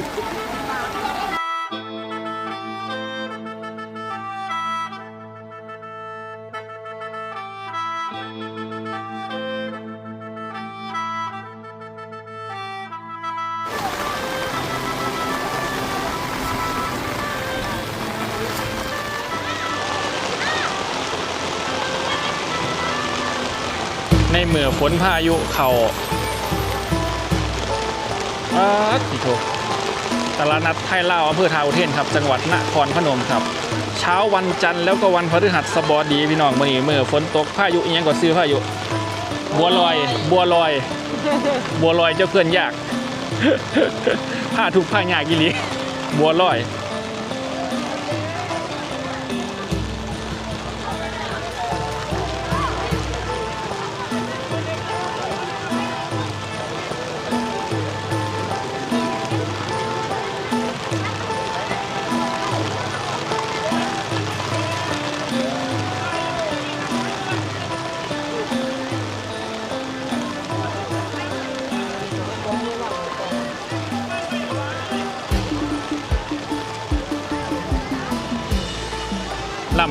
ในเมื่อฝนพายุเขาอาติโท ตลาดนัดไทยลาอำเภอทาวเทนครับ จังหวัดนครพนมครับ เช้าวันจันทร์แล้วก็วันพฤหัสบดีพี่น้องมื่อนี้เมื่อฝนตกพายุยังก็ซื้อพายุ บัวลอย บัวลอย บัวลอยเจ้าเพื่อนยากผ้าทุกผ้ายากอีหลีบัวลอย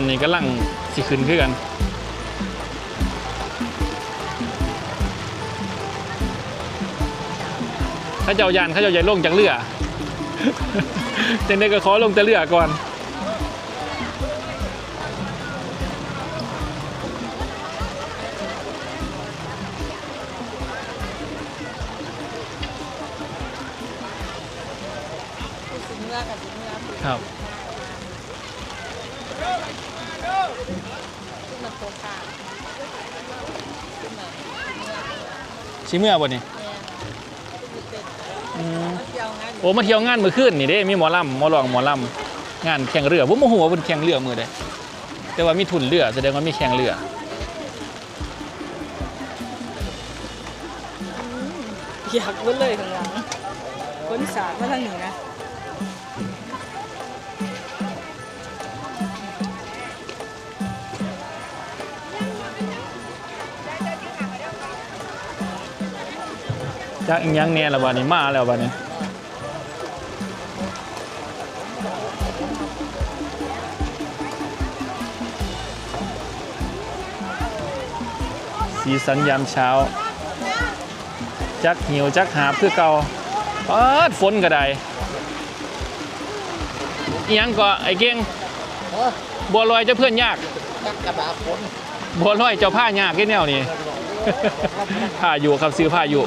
นี้ก็ลังสิขึ้นขึ้นกันถ้าเจ้ายานเขาเจ้าใหญ่ลงจากเรือจังได้ก็ขอลงแต่เรือก่อน เมื่อบ่นี่เนี่ยคือเป็นอืมเที่ยวงานโอ้มาเที่ยวงานเมื่อคืนนี่เด้มีหมอลำหมอลองหมอลำงานแข่งเรือผมโมโหว่าเป็นแข่งเรือมือใดแต่ว่ามีทุนเรือแสดงว่ามีแข่งเรืออยากวุ้นเลยข้างหลังคนสาดมาทางเหนือ จักอีกยังแน่ละบาดนี้มาแล้วบาดนี้สีสันยามเช้า จักหิวจักหาบคือเกาเปิดฝนก็ได้อีหยังก็ไอ้เก่งบัวลอยเจ้าเพื่อนยากจักกระดาษฝนบัวลอยเจ้าผ้ายากแค่แนวนี้ผ้าอยู่ครับซื้อผ้าอยู่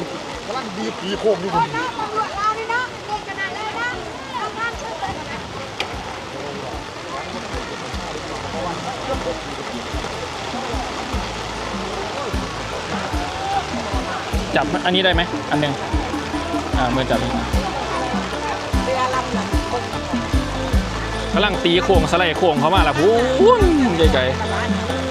ำลังดีปีโค้งอยู่คนนี้ตำรวจเรานี่เนาะเก่งขนาดเลยนะเราท่านช่วยเลยนะจับอันนี้ได้ไหมอันหนึ่งอ่ามือจับนี่เรือลำหลังคนกำลังตีโค้งสไลด์โค้งเข้ามาแล้วพูนใหญ่ๆ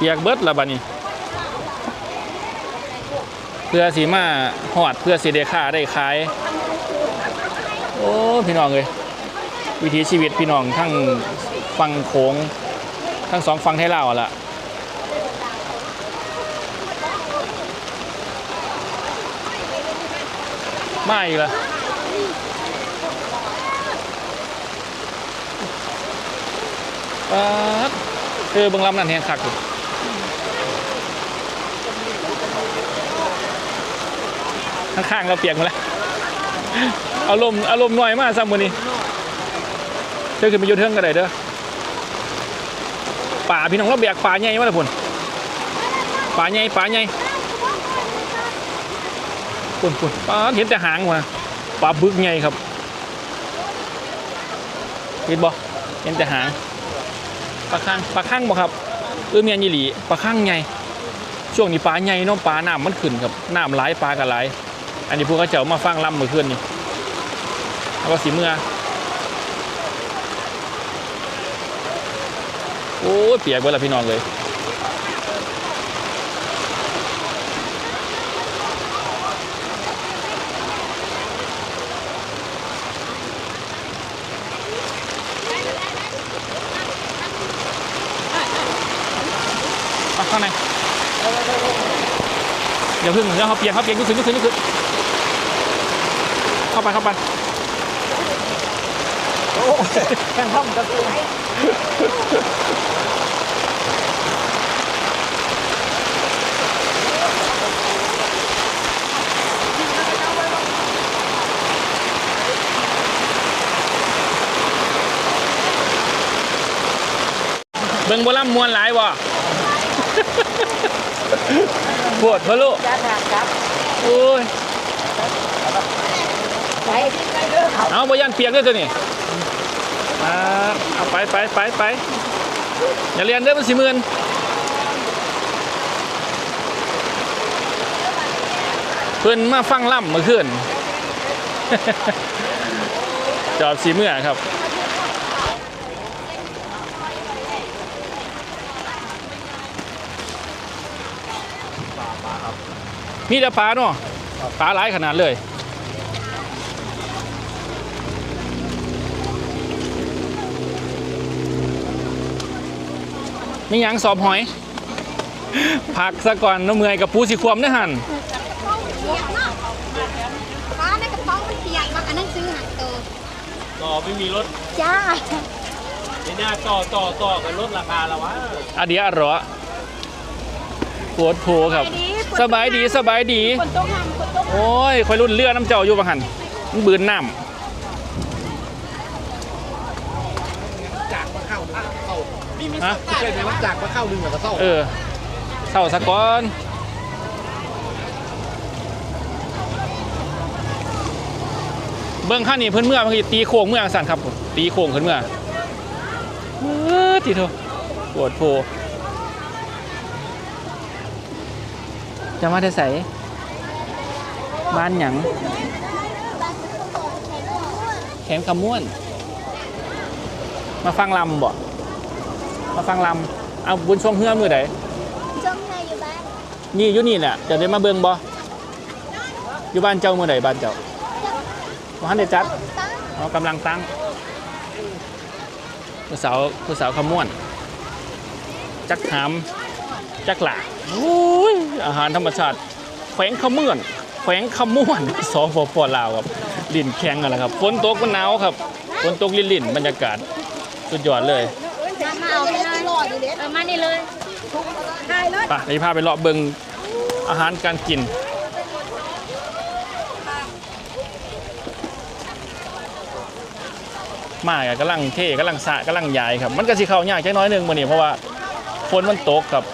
เปียกเบิดละบัดนี้ เพื่อสีมาหอดเพื่อสีเดค่าได้ขาย โอ้พี่น้องเลยวิถีชีวิตพี่น้องทั้งฟังโขงทั้งสองฟังไทยลาวอะล่ะมาอีกแล้วป๊าดเออเบิ่งลำนั่นแหงคักอยู่ ข้างๆเราเปียกหมดแล้วอารมณ์อารมณ์หน่อยมากซ้ำมือนี้เธอขึ้นไปอยูเทิงกันได้เด้อป่าพี่น้องเราเบียกป่าใหญ่มาเลยพุ่นป่าใหญ่ป่าใหญ่พุ่นพุ่นป่าเห็นแต่หางมาป่าบึกใหญ่ครับเห็นบ่เห็นแต่หางปลาข้างปลาข้างบ่ครับเออเมียนยี่หลีปลาข้างใหญ่ช่วงนี้ปลาใหญ่เนาะปลาน้ำมันขึ้นครับน้ำไหลายปลาก็ไหล อันนี้พวกเขาเจ้ามาฟังล่ำเมื่อคืนนี่แล้วก็สีเมื่อโอ้เปียกเวลาพี่น้องเลยข้างในเดี๋ยวาพึ่งเดี๋ยวเขาเปียกเขาเปียกยุขึ้นยุขึ้นยุขึ้น เข้าไปเข้าไปแข่งห้องกันเลยเบิ่งโบราณมวนหลายบ่ปวดพะลุจ้าค่ะครับโอ้ย เอครับเอาบ่ยันเปียกด้วยตัวนี้อ่าเอาไปไปไปไปอย่าเรียนเด้อมันสิหมื่นเพิ่อนมาฟังล่ำเมื่อคืนจอบสีเมื่อครับมีแต่ปลาเนาะปลาหลายขนาดเลย มีหยังสอบหอยพักซะก่อนน้ำเมื่อยกับปูสิควมเด้อหันกระเป๋าเปียกเนาะฟ้าในกระเป๋ามันเปียกมากอันนั้นซื้อหักตัวต่อไม่มีรถจ้าในหน้าต่อต่อต่อกันลดราคาแล้ววะอะเดียอะเหรอปวดโผครับ สบายดีสบายดี คนต้องห้ามคนต้องโอ้ยคอยรุ่นเรือน้ำเจ้าอยู่บังหันมันบืนน้จากมาเข้าหนึ่งเข้ามีมีำฮะไม่ใช่ไหมว่าจากมาเข้าหนึ่งแล้วก็เข้าเออเศร้าสะก้อนเบิ้งข้านี่เพิ่นเมื่อมันคือตีโค้งเมื่อสั่นครับผมตีโค้งขึ้นเมื่อเออทีเถอะปวดโผจะมาได้ใส่บ้านหยังแขนขม้วน มาฟังลำบ่ มาฟังลำเอาบุญช่วงเฮือมือใดจมในอยู่บ้านนี่อยู่นี่แหละเดี๋ยวได้มาเบิ่งบ่อยู่บ้านเจ้ามือใดบ้านเจ้าบ้านเดจัดตั้งเรากำลังตั้งผู้สาวผู้สาวขม้วน จักหามจักหลาโอ้ยอาหารธรรมชาติแขวงขมื่อนแขวงขม่วนสองปปลาวครับลิ่นแข็งกันแหละครับฝนตกมันหนาวครับฝนตกลิ่นๆบรรยากาศสุดยอดเลยมาเอาไป เลยเออมานี่เลยได้เลยไปเดี๋ยวพาไปเลาะเบิงอาหารการกิน มากกำลังเท่กำลังสะกำลังใหญ่ครับ มันก็สิเข้ายากแค่น้อยหนึงมื้อนี้เพราะว่าฝนมันตกครับ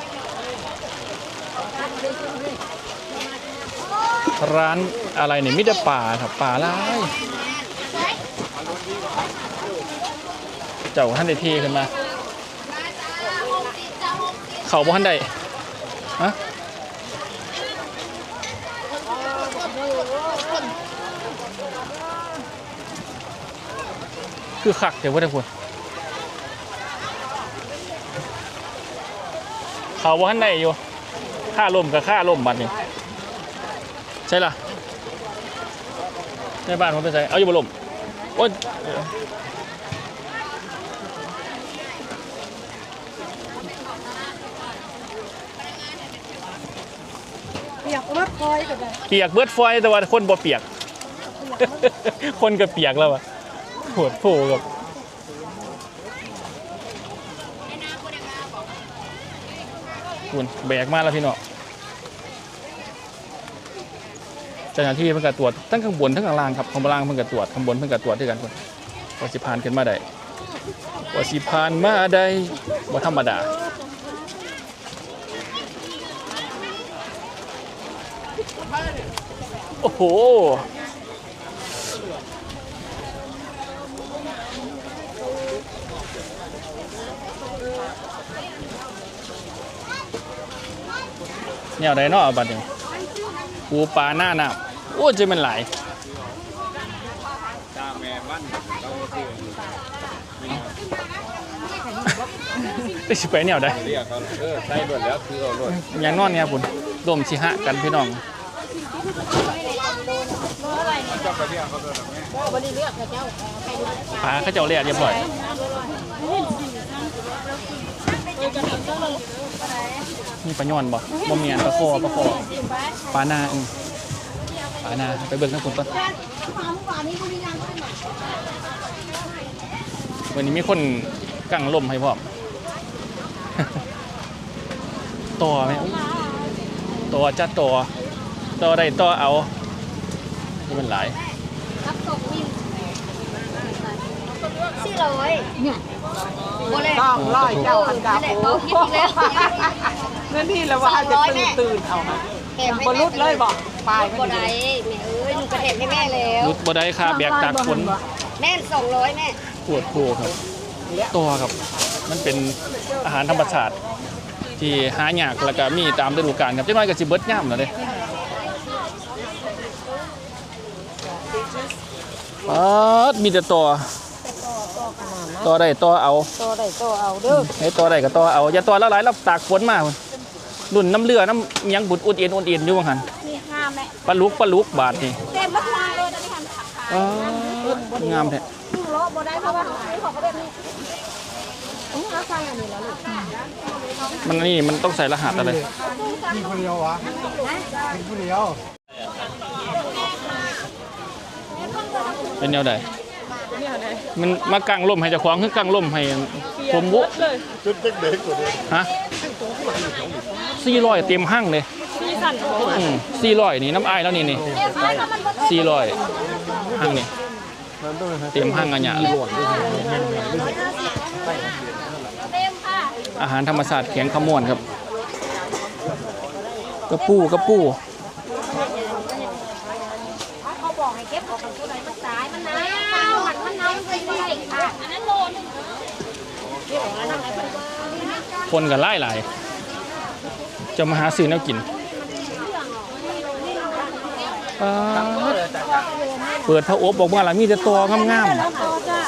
ร้านอะไรเนี่ยมิตรป่าครับป่าหลายเจ้าท่านได้เทขึ้นมา เขาบ่ทันได้ฮะคือคักเดี๋ยวว่าได้พูดเขาบ่ทันได้อยู่ค่าลมกับค่าลมบัดนี้ใช่ล่ะในบ้านผมไปใส่เอาอยู่บ่ลมโอ้ย เปียกมาคอยกัน เปียกเบิดฟอยแต่ว่าคนบ่เปียก คนก็เปียกแล้วอะโหดโผกับคุณแบกมาแล้วพี่เนาะเจ้าหน้าที่เพิ่งกตรวจทั้งข้างบนทั้งข้างล่างครับข้างล่างเพิ่งกตรวจข้างบนเพิ่งกตรวจด้วยกันคนว่าสิพานขึ้นมาได้ว่าสิพานมาได้บ่ธรรมดา โอ้โหแนวใดเนาะบัดนี้ปูปลาหน้าน้ำโอ้จะเป็นหลายตาแม่บ้านเราซื้อได้สิไปแนวใดเรียกเขาเออใส่รถแล้วคือเอารถอย่างนอนเนี่ยพุ่นดมชิหะกันพี่น้อง เจ้าไปเรียกเขาด้วยนะแม่ปลาเขาเจ้าเรียกเรียบร้อยมีปลาย่อนบ่บ่เมีอันปลาคอปลาคอปลาหน้าอืมปลาหน้าไปเบิ่งทั้งคนก่อนวันนี้มีคนกั้งลมให้พร้อต่อไหมต่อจัดต่อต่อได้ต่อเอา ที่มันหลายรับส่งวิ่งสี่ร้อยเนี่ยโบเลยต้องร้อยเจ้าอันกานั่นแหละโอ้เขาคิดอีกแล้วนั่นนี่แหละว่าจะตื่นตื่นเอาฮะแถมให้บรรุดเลยบอกปลายบ่ได้แม่เอ้ยหนูกระเทมให้แม่แล้วรุดบ่ได้ค่าแบกตากฝนแม่สองร้อยแม่ปวดโพครับตัวครับ มันเป็นอาหารธรรมชาติที่หายากแล้วก็มีตามฤดูกาลครับจังน้อยก็สิเบิดย่ามแล้วเด้ป๊าดมีแต่ตัวตัวได้ตัวเอาโตได้โตเอาเด้อให้ตัวได้ก็ตัวเอาอย่าตัวละหลายรับตากฝนมาพุ่นรุ่นน้ำเรือน้ำอิหยังบุดอุดเอ็นอุดเอ็นอยู่ว่าหั่นนี่ห้าแม่ปลาลุกปลาลุกบาทนี่เต็มมากมายเลยนะนี่ค่ะป๊าดงามแท้ครึ่งโลบ่ได้เพราะว่าเขาใช้ของเขาแบบนี้อุ้งเอาใส่อันนี้แล้วลูกมันนี่มันต้องใส่รหัสอะไรมีคนเดียววะมีคนเดียว เป็นแนวใดเนี่ยไหนมันมากางล่มให้เจ้าของคือกางล่มให้ผมบุเลยชุดเด็กๆกว่านี้ฮะสี่ร้อยเต็มห้างเลยพี่สั่นของอืมสี่ร้อยนี่น้ำอายแล้วนี่นี่สี่ร้อยห้างนี่เต็มห้างอันเนี้ยเลยเต็มค่ะอาหารธรรมศาสตร์แข็งขมวนครับกระปูกระปู เขาบ อกให้เก็บอกของตัวไหนมันตายมันหนาวมันมันหนาวมันใส่ค่ะอันนั้นโลนึงคนกันไล่หลายจะมาหาซื้อแนวกินเปิดพระโอบบอกว่าอะไรมีแต่ตัวงาม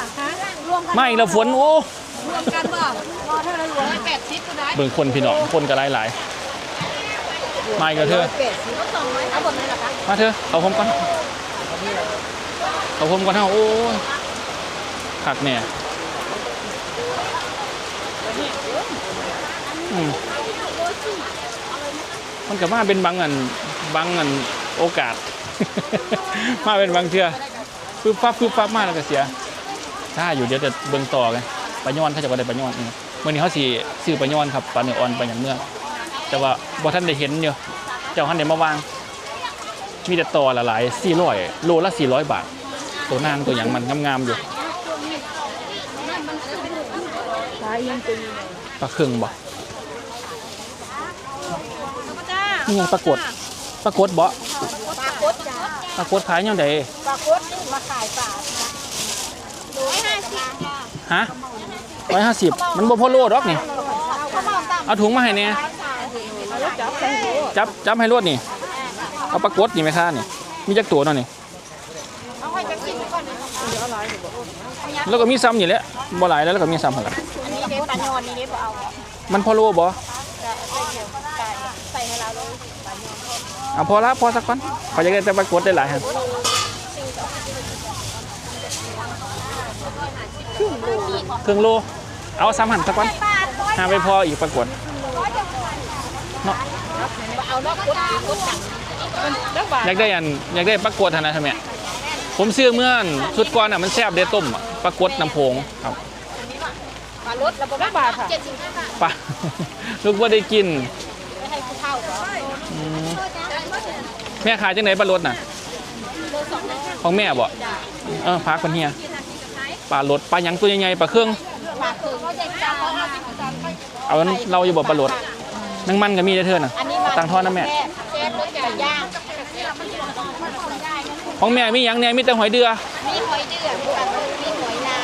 ๆไม่ละฝนโอ้รวมกันบ่รอเท่าไรร้อยแปดสิบก็ได้เบิ่งคนพี่น้องคนกันหลายๆไม่กับเธอแปดสิบสองร้อยเอาหมดเลยเหรอคะมาเถอะเอาผมก่อน เอาผมก่อนเฮาโอ้ยขักเนี่ยมันกับมาเป็นบางอันบางอันโอกาส มาเป็นบางเทื่อปึ๊บปั๊บปึ๊บปั๊บมาแล้วก็เสีย ถ้าอยู่เดี๋ยวจะเบิ่งต่อกันปลาย้อนเขาจะว่าได้ปลาย้อนอืมมื่อนี้เขาสิซื้อปลาย้อนครับปลาเนื้ออ่อนปลาอย่างเมื่อแต่ว่าบ่ท่านได้เห็นอยู่เจ้าท่านได้มาวาง มีแต่ต่อละหลาย400โลละ400บาท ตัวนางตัวอย่างมันงามๆอยู่สายยังตึงปลาเครื่องบ่นี่ไงปลากดปลากดบ่ปลาโคตรจ้าปลากดขายยังไงปลาโคตรมาขายปลาร้อยห้าสิบค่ะฮะร้อยห้าสิบมันบ่พอโลดอกนี่เขาบอกตามเอาถุงมาให้เนี่ยแล้วจับใส่หัวจับจับให้รวดนี่ เอาปลากดนี่ไหมคะนี่มีจักตัวเนาะนี่เอาไว้จะกินไปก่อนนะเดี๋ยวอะไรแล้วก็มีซ้ำนี่แหละบ่หลายแล้วแล้วก็มีซ้ำหั่นล่ะอันนี้เด็ปลานอนนี่เด็เอามันพอโลบ่จะใส่ให้เราเลยเอาพอละพอสักก่อนเขาอยากได้แต่ปลากดได้หลายฮะครึ่งโลเอาซ้ำหั่นสักก่อนบาทร้อยหาไปพออีกปรากฏร้อยเดียวเนาะเอานอกกดกดจัง จักบาทอยากได้อันอยากได้ปรากฏนะทำไมผมซื้อเมื่อนชุดก่อนอะมันแซ่บเด้ต้มอะปรากฏน้ำโพงครับปลารถระบบจักบาทค่ะเจ็ดสิบห้าบาทปะลูกว่าได้กินไม่ให้ผู้เฒ่าเหรออืมแม่ขายจังไหนปลารสน่ะของแม่บ่เออพักคนเฮียปลารสปลาหยังตัวใหญ่ๆปลาเครื่องปลาคือเขาจะจับเขาห้าสิบจานเอาเราอยู่บ่ปลารส นังมันก็มีได้อเธอน่ะ อันนี้มาตังทอดนะแม่เจ็ดรถไก่ย่างของแม่มีหยังเนี่ยมีแต่หอยเดือมีหอยเดือดปลาทูมีหอยนา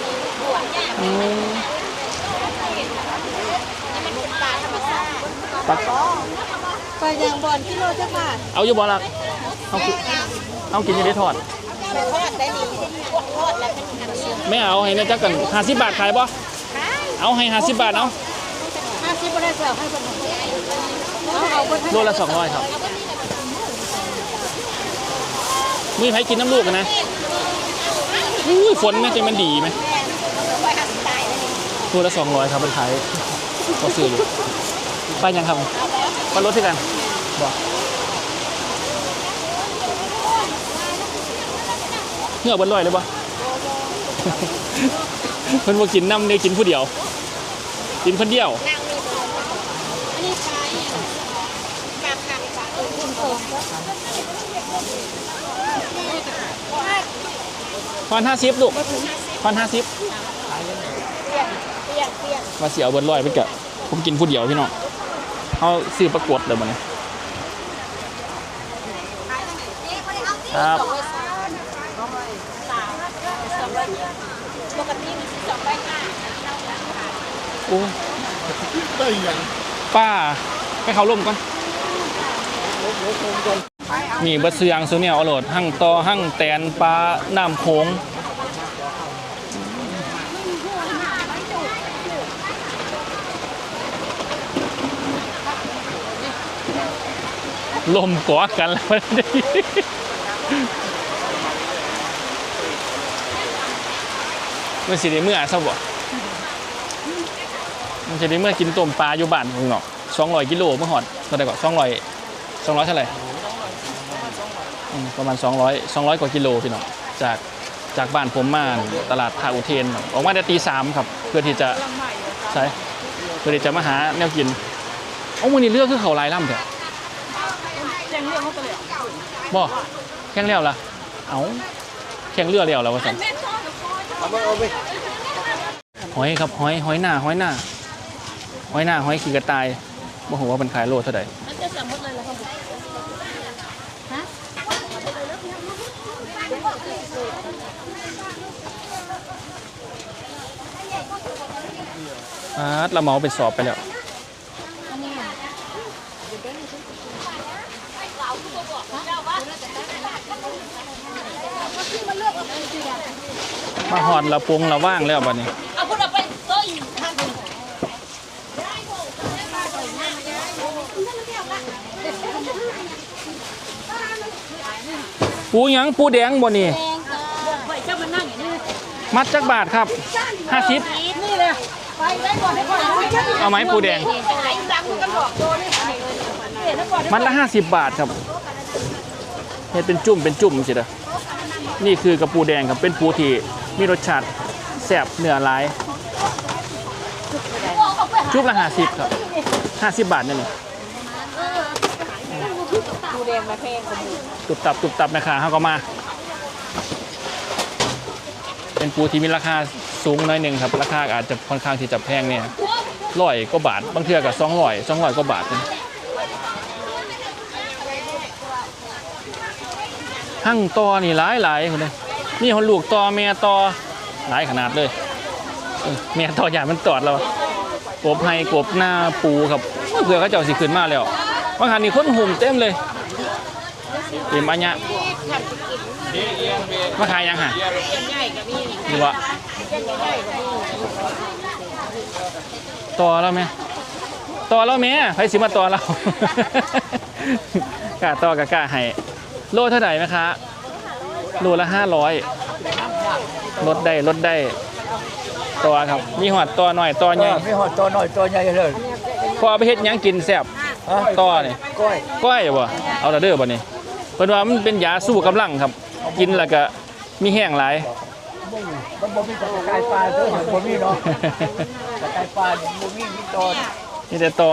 มีบวชนี่อืมมันเป็นปลาธรรมชาติปลาปลาย่างบอลกิโลเท่าบาทเอาอยู่บ่ล่ะเอากินเอากินอยู่ได้ทอด ไปทอดได้ดีพวกทอดแล้วเป็นอันนี้ไม่เอาให้นะจักกัน50บาทขายบ่ขายเอาให้50บาทเอาห้าสิบก็ได้เสียให้คนเอาเอาไปโลละ200ครับมีใครกินน้ำลูกกันนะอุ้ยฝนแม่จะมันดีไหมไปหันตายเลยครับเป็นขายก็ซื้ออยู่ปยังครับไปรถที่กันบอกเหงื่อบนลอยเลยปะเพิ่นบ่กินน้ำเดียกินผู้เดียว กินคนเดียว อันนี้ปลาเนี่ยปลาคังปลาเออคุณโคม พันห้าสิบลูกพันห้าสิบเปลี่ยนเปลี่ยนเปลี่ยนมาเสียเอาเบิร์ดลอยไปกะผมกินผู้เดียวพี่น้องเขาซื้อประกวดเลยมันครับปกติมันสิสองร้อยห้าโอ้ได้ยังป้าให้เขาล่มก่อน นี่เบัดเสืองโซเนียเอโหลดหั่งตอหั่งแตนปลาน้ำโขงลมกอดกันแล้วมันสิได้เมื่อซะบ่มันจะได้เมื่อกินต้มปลาอยู่บ้านของเนาะสองร้อยกิโลเมื่อหอดเท่าไหร่ก่อนสองร้อยสองร้อยเท่าไหร่ ประมาณสองร้อยสองร้อยกว่ากิโลพี่น้องจากจากบ้านผมมาตลาดท่าอุเทนออกมาแต่ตีสามครับ เพื่อที่จะใช่เพื่อที่จะมาหาแนวกินเอ้าวันนี้เลือกคือเขาลายล่ำเถอะแจ้งเรือเขาเลยบ่แข่งเลี้ยวละเอาแข่งเรือเลี้ยวแล้ววะสันเอาไปเอาไปหอยครับหอยหอยหน้าหอยหน้าหอยหน้าหอยขีกระต่ายบ่หัวาเป็นขายโลเท่าไหร่ มันจะสมมติเลยเหรอครับฮะ อ่าเราเหมาไปสอบไปแล้วมาหอดละปงละว่างแล้วบัดนี้ เอาคุณเอาไปโต๊ะอยู่ทางคุณปูหยังปูแดงบ่นี่ไปเจ้ามันนั่งอย่างนี้มัดจักบาทครับห้าสิบนี่ เอนได้ก่อนเอาไหมปูแดงไหนดันละห้าสิบบาทครับเฮ็ดเป็นจุ่มเป็นจุ่มสิเด้อนี่คือกระปูแดงครับเป็นปูที่มีรสชาติแซ่บเนื้อลายจุ่มละห้าสิบครับห้าสิบบาทนี่นี่ดูแดงมาแพงตุบตับตุบตับนะคะเขาก็มา เป็นปูที่มีราคา สูงหน้อยหนึ่งครับ ราคาอาจจะค่อนข้างที่จะแพงเนี่ยร้อยกว่าบาท บางเทื่อกับสองร้อยสองร้อยกว่าบาทนะหั่งตอนี่หลายหลายคนเลยนี่คนลูกตอเมียตอหลายขนาดเลยเออเมียตอใหญ่มันตอดเรากบให้กบหน้าปูครับเผื่อเขาเจ้าสิขึ้นมาแล้วบางคันนี่คนหุ่มเต็มเลยเต็มอันเนี้ยมาขายยังฮะหรือว่า ต่อแล้วไหมต่อแล้วไหมใครสิมาต่อเรากล้าต่อกับกล้าให้โลเท่าไหร่ไหมคะโลละห้าร้อยลดได้ลดได้ต่อครับ มีหอดต่อหน่อยต่อใหญ่ไม่หอดตัวหน่อยตัวใหญ่เลยพอเอาไปเฮ็ดหยังกินแซ่บฮะต่อนี่ก้อยก้อยบ่เอาแต่เด้อบ่นี่เพิ่นว่ามันเป็นยาสู้กำลังครับ กินแล้วก็มีแห้งหลาย มันบ่มีตะไคร้ปลาเด้อบ่มีเนาะตะไคร้ปลาเนี่ยบ่มีมีตอนนี่แต่ต่อ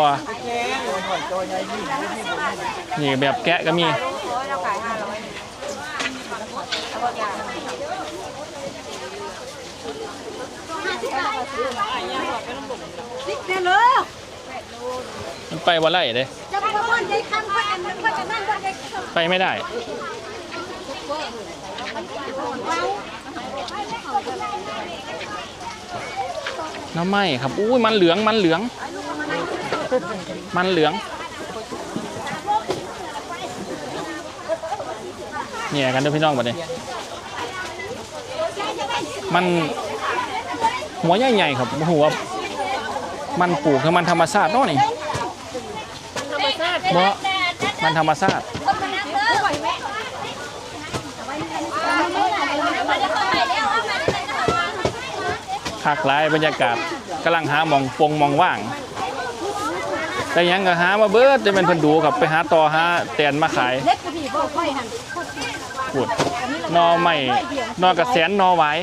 ตัวหน่อยตัวใหญ่นี่บ่มีบ่มีนี่แบบแกะก็มีเดี๋ยวเลยมันไปบ่ไล่เด้จะไปบ้านยายคำก็อันนั้นก็จะนั่งบ้านยายคำไปไม่ได้ น้ำไหม้ครับอุ้ยมันเหลืองมันเหลือง มันเหลือง เนี่ยกันเด้อพี่น้องบัดนี้มันหัวใหญ่ๆครับหัวามันปลูกคือมันธรรมชาติเนาะนี่บ่มันธรรมชาติคนมานั่งเลยไหวไหมมาได้คนไหนแล้วมาได้เลยนะ คักหลายบรรยากาศกำลังหาหมองปงหมองว่างแต่ยังก็หามาเบิดจะเป็นเพิ่นดูครับไปหาต่อหาแตนมาขายเล็กกว่าพี่บอกค่อยหันพูดนอใหม่นอกระแสนนอหวาย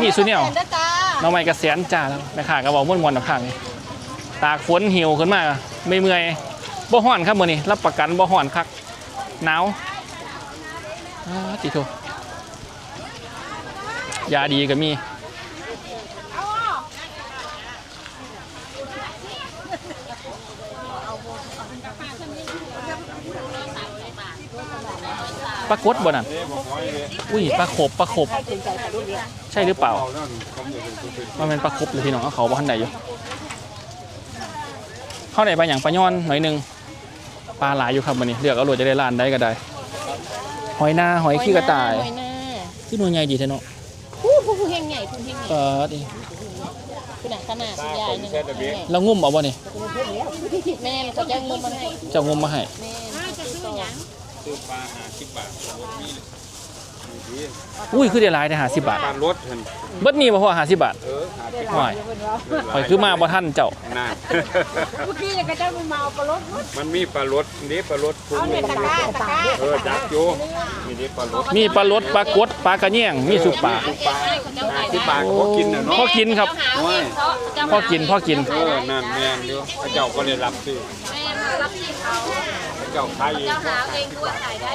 นี่สุเนี่ยนแล้วนอใหม่กระแสนจ้าแล้วแม่ค้าก็บอกม่วนๆกับข้างนี่ตากฝนหิวขึ้นมาไม่เมื่อยบ่ฮ้อนครับมื้อนี้รับประกันบ่ฮ้อนคักหนาวอ้าติโทยาดีก็มี ปลากดบ่นั่นอุ้ยปลาขบปลาขบ ใช่หรือเปล่า มันเป็นปลาขบเลยพี่น้องเอาเขาบ่ทันใดอยู่เข้าไหนปลาอย่างปลาย้อนหน่อยหนึงปลาหลายอยู่ครับวันนี้เลือกเอาโหลดจะได้ล้านได้ก็ได้ หอยหน้าหอยขี้กระต่ายหอยหน้าที่หน่วยใหญ่ดีเทเนาะผู้ผู้ผู้เฮงใหญ่ผู้เฮงใหญ่เปิดดิขนาดขนาดใหญ่หนึ่งใหญ่แล้วงุ่มเอาบ่นี่แม่เราจะงมมาให้เจะงุ่มมาให้ แม่จะซื้อหยัง ซื้อปลาหาสิบบาทอุ้ยคือได้หลายได้หาสิบบาทปลารถเห็นเบิดนี่บ่พอหาสิบบาทเออหาสิบห่วยหอยคือมาบ่ทันเจ้านานเมื่อกี้เนี่ยก็จะมาเมาปลาลดมันมีปลารถนี่ปลารถคุ้มเนี่ยตะกร้าตะกร้าเออจักอยู่มีนี่ปลารถมีปลารสปลากดปลากระเนียงมีสุปปลาหาสิบบาทก็กินน่ะเนาะพ่อกินครับว้ยพ่อกินพ่อกินเออนั่นแม่นอยู่พระเจ้าก็เลยรับซื้อแม่รับที่เขาพระเจ้าขายเองเจ้าหาเองด้วยขายได้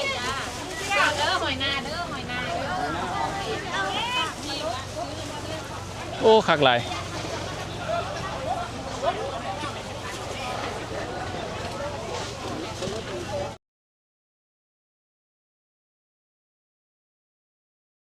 จ้าเด้อหอยนาเด้อหอยนาเด้อโอ้คักเลาย